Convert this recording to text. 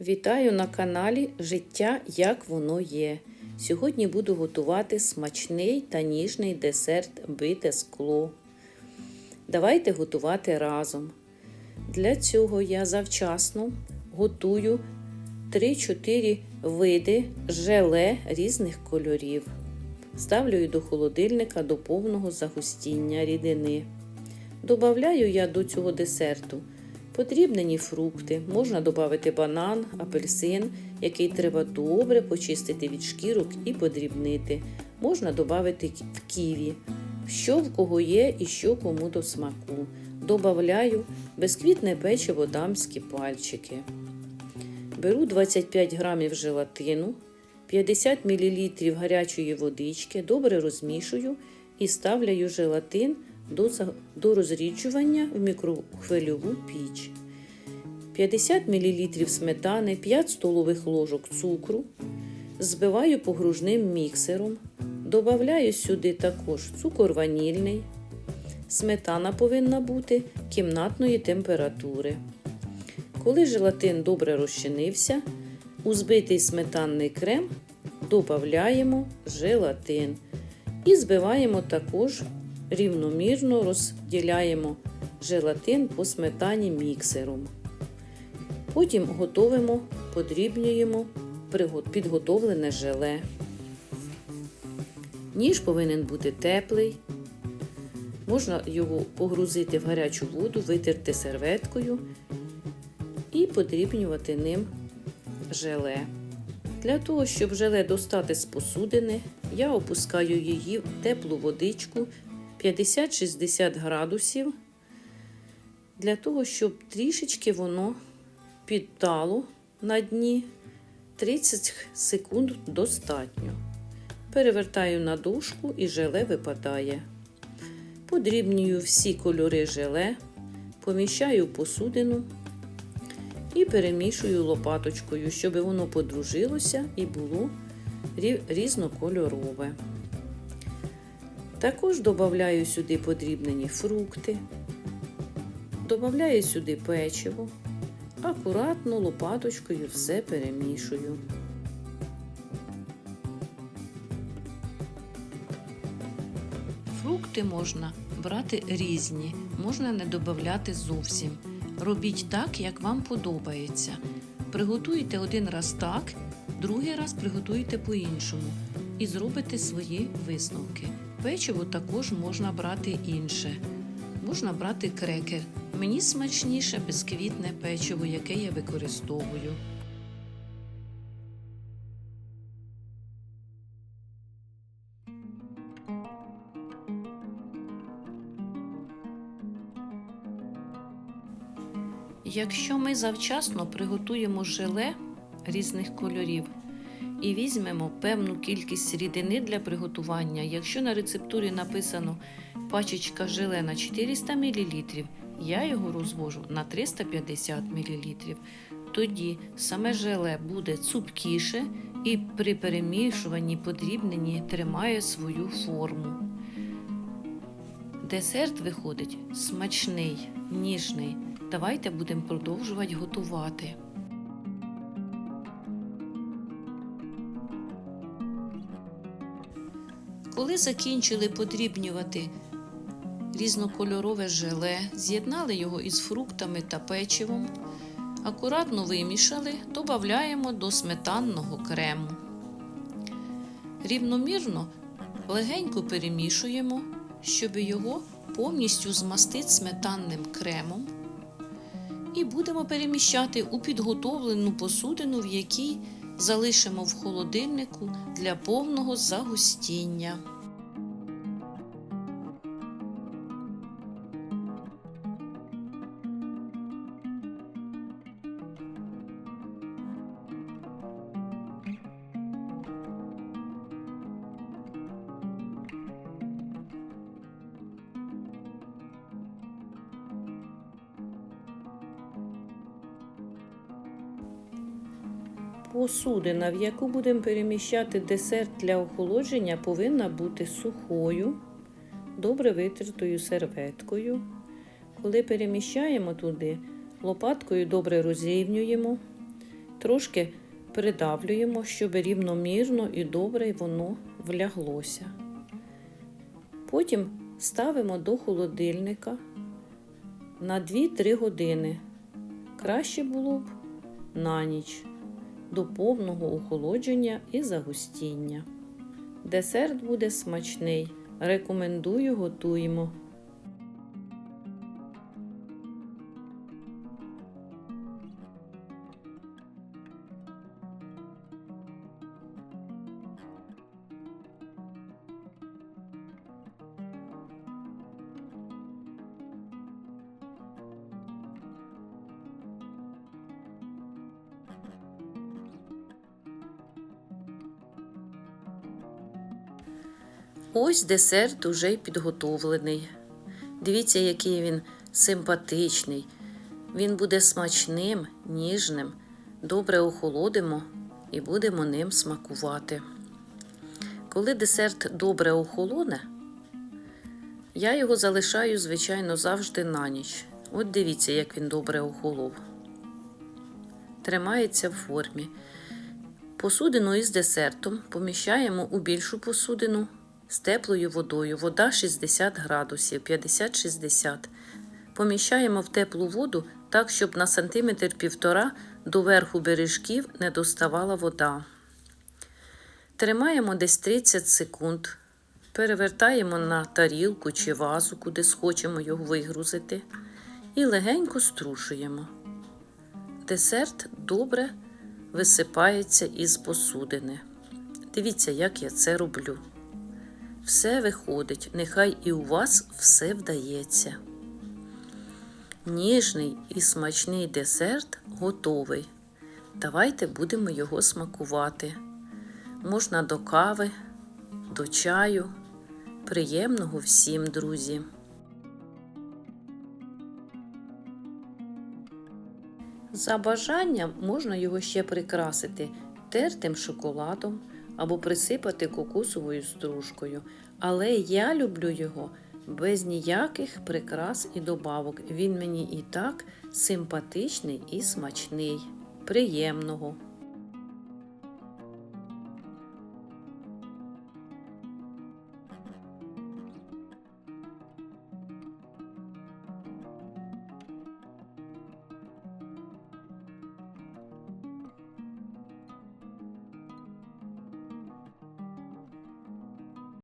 Вітаю на каналі Життя як воно є. Сьогодні буду готувати смачний та ніжний десерт бите скло. Давайте готувати разом. Для цього я завчасно готую 3-4 види желе різних кольорів. Ставлю до холодильника до повного загустіння рідини. Добавляю я до цього десерту подрібнені фрукти. Можна додати банан, апельсин, який треба добре почистити від шкірок і подрібнити. Можна додати в ківі, що в кого є і що кому до смаку. Добавляю безквітне печиво дамські пальчики. Беру 25 грамів желатину, 50 мл гарячої водички, добре розмішую і ставляю желатин до, розріджування в мікрохвильову піч. 50 мл сметани, 5 столових ложок цукру. Збиваю погружним міксером. Добавляю сюди також цукор ванільний. Сметана повинна бути кімнатної температури. Коли желатин добре розчинився, у збитий сметанний крем додаємо желатин і збиваємо також рівномірно розділяємо желатин по сметані міксером. Потім готовимо, подрібнюємо підготовлене желе. Ніж повинен бути теплий. Можна його погрузити в гарячу воду, витерти серветкою і подрібнювати ним желе. Для того, щоб желе достати з посудини, я опускаю її в теплу водичку 50-60 градусів, для того, щоб трішечки воно підтало на дні 30 секунд достатньо. Перевертаю на дошку і желе випадає. Подрібнюю всі кольори желе, поміщаю посудину і перемішую лопаточкою, щоб воно подружилося і було різнокольорове. Також додаю сюди подрібнені фрукти, додаю сюди печиво, акуратно лопаточкою все перемішую. Фрукти можна брати різні, можна не додати зовсім. Робіть так, як вам подобається. Приготуйте один раз так, другий раз приготуйте по-іншому і зробите свої висновки. Печиво також можна брати інше. Можна брати крекер. Мені смачніше безквітне печиво, яке я використовую. Якщо ми завчасно приготуємо желе різних кольорів і візьмемо певну кількість рідини для приготування, якщо на рецептурі написано пачечка желе на 400 мл, я його розвожу на 350 мл. Тоді саме желе буде цупкіше і при перемішуванні подрібненні тримає свою форму. Десерт виходить смачний, ніжний. Давайте будемо продовжувати готувати. Коли закінчили подрібнювати різнокольорове желе, з'єднали його із фруктами та печивом, акуратно вимішали, додаємо до сметанного крему. Рівномірно легенько перемішуємо, щоб його повністю змастити сметанним кремом. І будемо переміщати у підготовлену посудину, в якій залишимо в холодильнику для повного загустіння. Посудина, в яку будемо переміщати десерт для охолодження, повинна бути сухою, добре витертою серветкою. Коли переміщаємо туди, лопаткою добре розрівнюємо, Трошки придавлюємо, щоб рівномірно і добре воно вляглося. Потім ставимо до холодильника на 2-3 години. Краще було б на ніч до повного охолодження і загустіння. Десерт буде смачний. Рекомендую готуємо. Ось десерт уже й підготовлений. Дивіться, який він симпатичний. Він буде смачним, ніжним. Добре охолодимо і будемо ним смакувати. Коли десерт добре охолоне, я його залишаю, звичайно, завжди на ніч. От дивіться, як він добре охолов. Тримається в формі. Посудину із десертом поміщаємо у більшу посудину з теплою водою. Вода 60 градусів, 50-60. Поміщаємо в теплу воду так, щоб на сантиметр півтора до верху бережків не доставала вода. Тримаємо десь 30 секунд. Перевертаємо на тарілку чи вазу, куди схочемо його вигрузити, і легенько струшуємо. Десерт добре висипається із посудини. Дивіться, як я це роблю. Все виходить, нехай і у вас все вдається. Ніжний і смачний десерт готовий. Давайте будемо його смакувати. Можна до кави, до чаю. Приємного всім, друзі! За бажанням можна його ще прикрасити тертим шоколадом або присипати кокосовою стружкою. Але я люблю його без ніяких прикрас і добавок. Він мені і так симпатичний і смачний. Приємного!